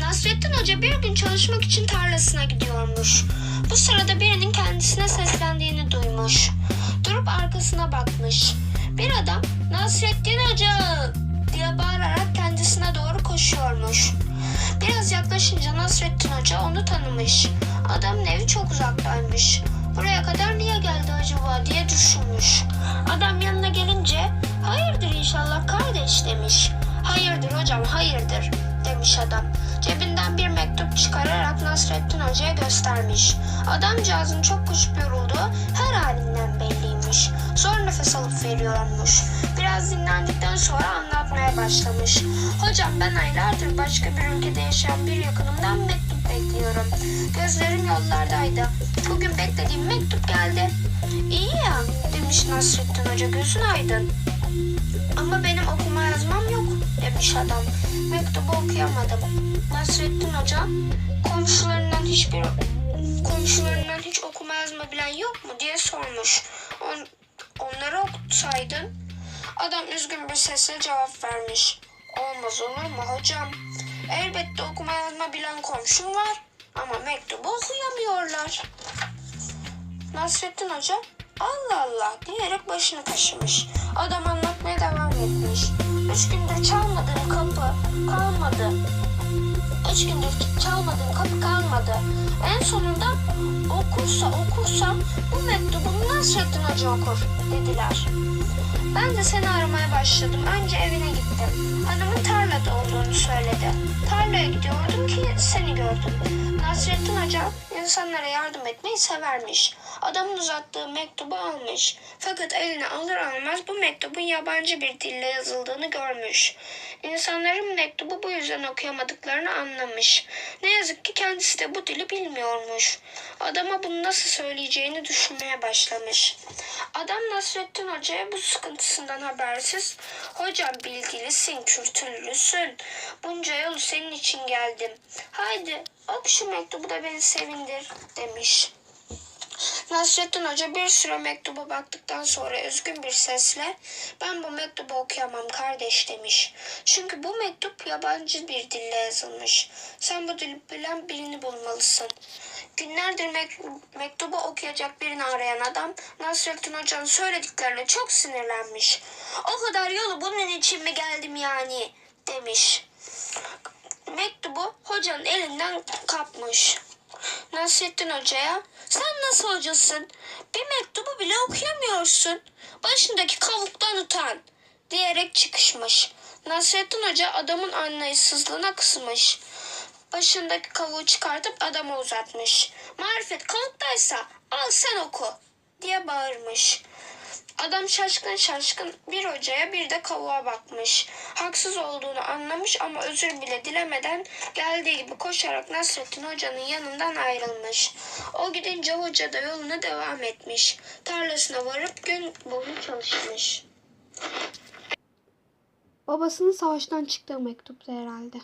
Nasrettin Hoca bir gün çalışmak için tarlasına gidiyormuş. Bu sırada birinin kendisine seslendiğini duymuş. Durup arkasına bakmış. Bir adam Nasrettin Hoca diye bağırarak kendisine doğru koşuyormuş. Biraz yaklaşınca Nasrettin Hoca onu tanımış. Adamın evi çok uzaktaymış. Buraya kadar niye geldi acaba diye düşünmüş. Adam yanına gelince hayırdır inşallah kardeş demiş. Hayırdır hocam hayırdır demiş adam. Cebinden bir mektup çıkararak Nasrettin Hoca'ya göstermiş. Adamcağızın çok koşup yorulduğu her halinden belliymiş. Zor nefes alıp veriyormuş. Biraz dinlendikten sonra anlatmaya başlamış. Hocam ben aylardır başka bir ülkede yaşayan bir yakınımdan mektup bekliyorum. Gözlerim yollardaydı. Bugün beklediğim mektup geldi. İyi ya demiş Nasrettin Hoca gözün aydın. Ama benim okuma yazmam yok demiş adam. Mektubu okuyamadım. Nasrettin Hoca komşularından hiçbir komşularından hiç okuma yazma bilen yok mu diye sormuş. On, onları okutsaydın. Adam üzgün bir sesle cevap vermiş. Olmaz olur mu hocam? Elbette okuma yazma bilen komşum var ama mektubu okuyamıyorlar. Nasrettin Hoca Allah Allah diyerek başını kaşımış. Adam anlatmaya devam etmiş. Üç gündür çalmadığım kapı kalmadı. Üç gündür çalmadığım kapı kalmadı. En sonunda okursa okursam bu mektubu Nasrettin Hoca okur dediler. Ben de seni aramaya başladım. Önce evine gittim. Hanımın tarlada olduğunu söyledi. Tarlaya gidiyordum ki seni gördüm. Nasrettin Hoca insanlara yardım etmeyi severmiş. Adamın uzattığı mektubu almış. Fakat eline alır almaz bu mektubun yabancı bir dille yazıldığını görmüş. İnsanların mektubu bu yüzden okuyamadıklarını anlamış. Ne yazık ki kendisi de bu dili bilmiyormuş. Adama bunu nasıl söyleyeceğini düşünmeye başlamış. Adam Nasrettin Hoca'ya bu sıkıntısından habersiz. Hocam bilgilisin, kültürlüsün. Bunca yolu senin için geldim. Haydi oku şu mektubu da beni sevindir demiş. Nasrettin Hoca bir süre mektuba baktıktan sonra üzgün bir sesle ben bu mektubu okuyamam kardeş demiş. Çünkü bu mektup yabancı bir dille yazılmış. Sen bu dili bilen birini bulmalısın. Günlerdir mek- mektubu okuyacak birini arayan adam Nasrettin Hoca'nın söylediklerine çok sinirlenmiş. O kadar yolu bunun için mi geldim yani demiş. Mektubu hocanın elinden kapmış. Nasrettin Hoca'ya sen nasıl hocasın? Bir mektubu bile okuyamıyorsun. Başındaki kavuktan utan diyerek çıkışmış. Nasrettin Hoca adamın anlayışsızlığına kısmış. Başındaki kavuğu çıkartıp adama uzatmış. Marifet kavuktaysa al sen oku diye bağırmış. Adam şaşkın şaşkın bir hocaya bir de kavuğa bakmış. Haksız olduğunu anlamış ama özür bile dilemeden geldiği gibi koşarak Nasrettin Hoca'nın yanından ayrılmış. O gidince hoca da yoluna devam etmiş. Tarlasına varıp gün boyu çalışmış. Babasının savaştan çıktığı mektuptu herhalde.